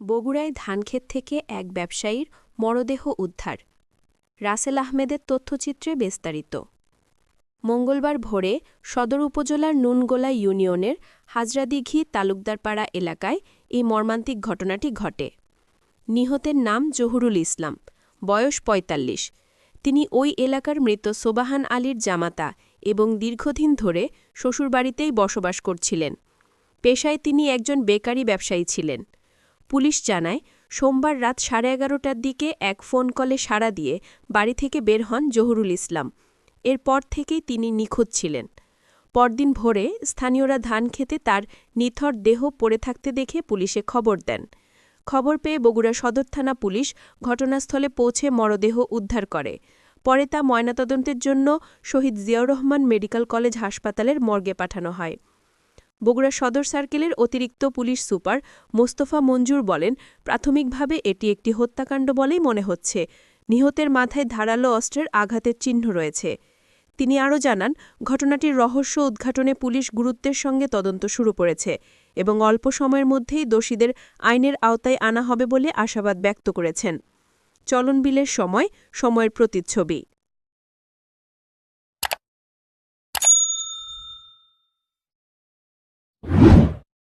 বগুড়ায় ধানক্ষেত থেকে এক ব্যবসায়ীর মরদেহ উদ্ধার। রাসেল আহমেদের তথ্যচিত্রে বিস্তারিত। মঙ্গলবার ভোরে সদর উপজেলার নুনগোলা ইউনিয়নের হাজরাদিঘি তালুকদারপাড়া এলাকায় এই মর্মান্তিক ঘটনাটি ঘটে। নিহতের নাম জহুরুল ইসলাম, বয়স ৪৫ তিনি ওই এলাকার মৃত সোবাহান আলীর জামাতা এবং দীর্ঘদিন ধরে শ্বশুরবাড়িতেই বসবাস করছিলেন। পেশায় তিনি একজন বেকারি ব্যবসায়ী ছিলেন। পুলিশ জানায়, সোমবার রাত সাড়ে এগারোটার দিকে এক ফোন কলে সাড়া দিয়ে বাড়ি থেকে বের হন জহুরুল ইসলাম। এরপর থেকেই তিনি নিখোঁজ ছিলেন। পরদিন ভোরে স্থানীয়রা ধান খেতে তার নিথর দেহ পড়ে থাকতে দেখে পুলিশে খবর দেন। খবর পেয়ে বগুড়া সদর থানা পুলিশ ঘটনাস্থলে পৌঁছে মরদেহ উদ্ধার করে। পরে তা ময়নাতদন্তের জন্য শহীদ জিয়াউর রহমান মেডিকেল কলেজ হাসপাতালের মর্গে পাঠানো হয়। বগুড়া সদর সার্কেলের অতিরিক্ত পুলিশ সুপার মোস্তফা মঞ্জুর বলেন, প্রাথমিকভাবে এটি একটি হত্যাকাণ্ড বলেই মনে হচ্ছে। নিহতের মাথায় ধারালো অস্ত্রের আঘাতের চিহ্ন রয়েছে। তিনি আরও জানান, ঘটনাটির রহস্য উদ্ঘাটনে পুলিশ গুরুত্বের সঙ্গে তদন্ত শুরু করেছে এবং অল্প সময়ের মধ্যেই দোষীদের আইনের আওতায় আনা হবে বলে আশাবাদ ব্যক্ত করেছেন। চলন বিলের সময়, সময়ের প্রতিচ্ছবি।